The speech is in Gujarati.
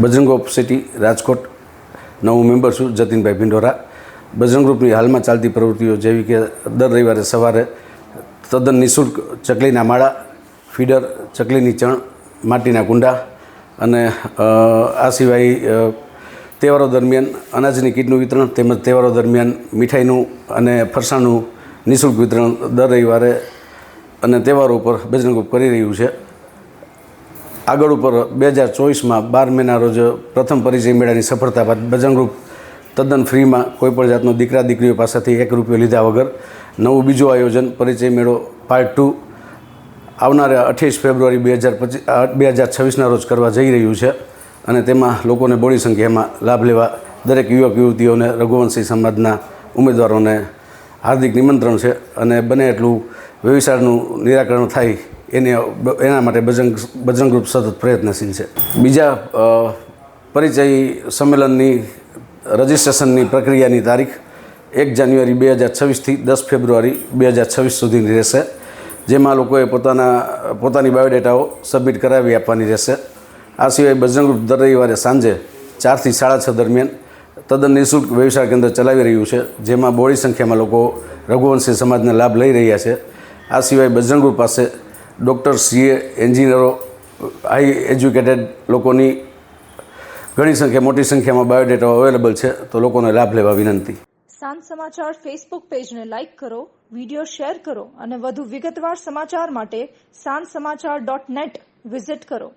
બજરંગ ઓફ સિટી, રાજકોટ, નવું મેમ્બર છું, જતીનભાઈ ભિંડોરા. બજરંગ ગ્રુપની હાલમાં ચાલતી પ્રવૃત્તિઓ જેવી કે દર રવિવારે સવારે તદ્દન નિઃશુલ્ક ચકલીના માળા, ફીડર, ચકલીની ચણ, માટીના કુંડા અને આ સિવાય તહેવારો દરમિયાન અનાજની કીટનું વિતરણ તેમજ તહેવારો દરમિયાન મીઠાઈનું અને ફરસાણનું નિઃશુલ્ક વિતરણ દર રવિવારે અને તહેવારો ઉપર બજરંગ ગ્રુપ કરી રહ્યું છે. આગળ ઉપર બે હજાર ચોવીસમાં બાર મેના રોજ પ્રથમ પરિચય મેળાની સફળતા બાદ બજરંગ ગ્રુપ તદ્દન ફ્રીમાં કોઈપણ જાતનો દીકરા દીકરીઓ પાસેથી એક રૂપિયો લીધા વગર નવું બીજું આયોજન પરિચય મેળો પાર્ટ ટુ આવનારા અઠ્યાવીસ ફેબ્રુઆરી બે હજાર પચીસ બે હજાર છવ્વીસના રોજ કરવા જઈ રહ્યું છે અને તેમાં લોકોને બોડી સંખ્યામાં લાભ લેવા દરેક યુવક યુવતીઓને રઘુવંશી સમાજના ઉમેદવારોને હાર્દિક નિમંત્રણ છે અને બને એટલું વ્યવસાયનું નિરાકરણ થાય એને એના માટે બજરંગ બજરંગ ગ્રુપ સતત પ્રયત્નશીલ છે. બીજા પરિચય સંમેલનની રજિસ્ટ્રેશનની પ્રક્રિયાની તારીખ એક જાન્યુઆરી બે હજાર છવ્વીસથી દસ ફેબ્રુઆરી બે હજાર છવ્વીસ સુધીની રહેશે, જેમાં લોકોએ પોતાના, પોતાની બાયોડેટાઓ સબમિટ કરાવી આપવાની રહેશે. આ સિવાય બજરંગ ગ્રુપ દર રવિવારે સાંજે ચારથી સાડા છ દરમિયાન તદ્દન નિઃશુલ્ક વ્યવસાય કેન્દ્ર ચલાવી રહ્યું છે, જેમાં બોડી સંખ્યામાં લોકો રઘુવંશી સમાજને લાભ લઈ રહ્યા છે. આ સિવાય બજરંગ ગ્રુપ પાસે ડૉક્ટર સીએ એન્જિનિયરો હાઈ એજ્યુકેટેડ લોકોની ઘણી સંખ્યા મોટી સંખ્યામાં બાયોડેટા અવેલેબલ છે, તો લોકોને લાભ લેવા વિનંતી. સાંજ સમાચાર ફેસબુક પેજને લાઇક કરો વીડિયો શેર કરો અને વધુ વિગતવાર સમાચાર માટે સાંજ સમાચાર ડોટ નેટ વિઝિટ કરો.